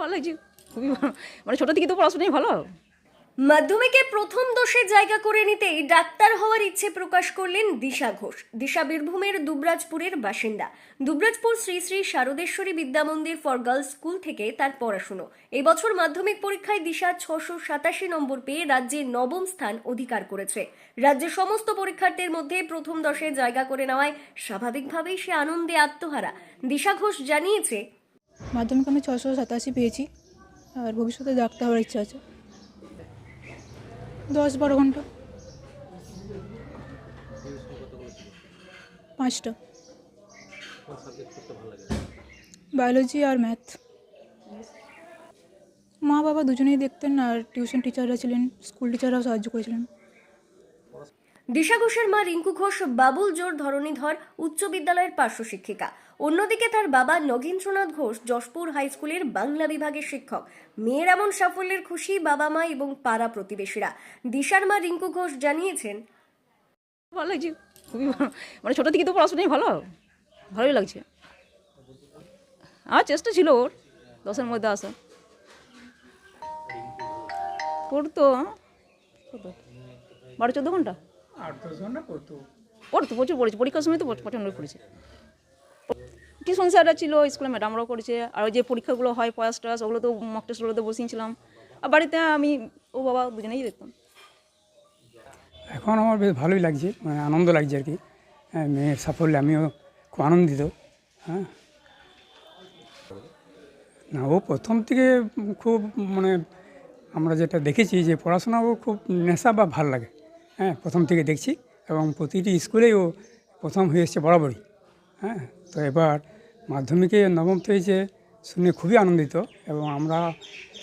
ভালো লাগছে। খুবই ভালো। মানে ছোটো থেকে তো পড়াশোনাই ভালো। মাধ্যমিকে প্রথম দোষে জায়গা করে নিতেই ডাক্তার হওয়ার ইচ্ছে প্রকাশ করলেন দিশা ঘোষ। দিশা বীরভূমের দুবরাজপুরের বাসিন্দা। Dubrajpur Shri Shri Shardeshwari Vidyamandir for girls school থেকে তার পড়াশুনো। এই বছর মাধ্যমিক পরীক্ষায় দিশা ছশো সাতাশি নম্বর পেয়ে রাজ্যে নবম স্থান অধিকার করেছে। রাজ্যের সমস্ত পরীক্ষার্থীর মধ্যে প্রথম দশে জায়গা করে নেওয়ায় স্বাভাবিকভাবেই সে আনন্দে আত্মহারা। দিশা ঘোষ জানিয়েছে মাধ্যমিক আমি ছশো সাতাশি পেয়েছি, আর ভবিষ্যতে ডাক্তার হওয়ার ইচ্ছা আছে। দশ বারো ঘণ্টা। পাঁচটা। বায়োলজি আর ম্যাথ। মা বাবা দুজনেই দেখতেন, আর টিউশন টিচাররা ছিলেন, স্কুল টিচাররাও সাহায্য করেছিলেন। দিশা ঘোষের মা রিঙ্কু ঘোষ বাবুল জোর ধরণীধর উচ্চ বিদ্যালয়ের পার্শ্ব শিক্ষিকা। অন্যদিকে তার বাবা নগেন্দ্রনাথ ঘোষ যশপুর হাই স্কুলের বাংলা বিভাগের শিক্ষক। মেয়ের এমন সাফল্যের খুশি বাবা মা এবং পাড়া প্রতিবেশীরা। দিশার মা রিঙ্কু ঘোষ জানিয়েছেন, ভালো লাগছে। খুবই ভালো। মানে ছোটো থেকে তো পড়াশোনাই ভালো। ভালোই লাগছে। আমার চেষ্টা ছিল ওর, দশের মধ্যে আসা পড়তো বারো, চোদ্দ ঘণ্টা? আট দশ ঘণ্টা পড়তো পড়তো প্রচুর পড়েছে পরীক্ষার সময় তো প্রচ- প্রচণ্ড পড়েছে। টিউশন স্যাররা ছিল স্কুলে ম্যাডামরাও করেছে আর ওই যে পরীক্ষাগুলো হয় পয়াস টয়াস ওগুলো তো মক টেস্টগুলোতে বসিয়েছিলাম। আর বাড়িতে আমি ও বাবা দুজনেই দেখতাম। এখন আমার বেশ ভালোই লাগছে মানে আনন্দ লাগছে আর কি। হ্যাঁ, মেয়ের সাফল্যে আমিও খুব আনন্দিত হ্যাঁ। না ও প্রথম থেকে খুব মানে আমরা যেটা দেখেছি যে পড়াশোনা ও খুব নেশা বা ভালো লাগে। হ্যাঁ প্রথম থেকে দেখছি এবং প্রতিটি স্কুলেই ও প্রথম হয়ে এসছে বরাবরই। হ্যাঁ তো এবার মাধ্যমিকে নবম হয়েছে শুনে খুবই আনন্দিত এবং আমরা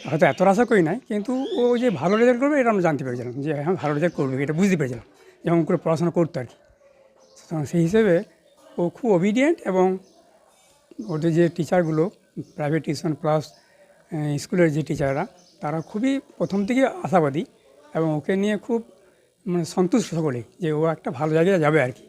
হয়তো এত আশা করি নাই, কিন্তু ও যে ভালো রেজাল্ট করবে এটা আমরা জানতে পেরেছিলাম যে হ্যাঁ ভালো রেজাল্ট করবে এটা বুঝতে পেরেছিলাম যেমন করে পড়াশোনা করতো আর কি। সুতরাং সেই হিসেবে ও খুব অবিডিয়েন্ট এবং ওদের যে টিচারগুলো প্রাইভেট টিউশন প্লাস স্কুলের যে টিচাররা তারা খুবই প্রথম থেকে আশাবাদী এবং ওকে নিয়ে খুব মানে সন্তুষ্ট সকলেই যে ও একটা ভালো জায়গায় যাবে আর কি।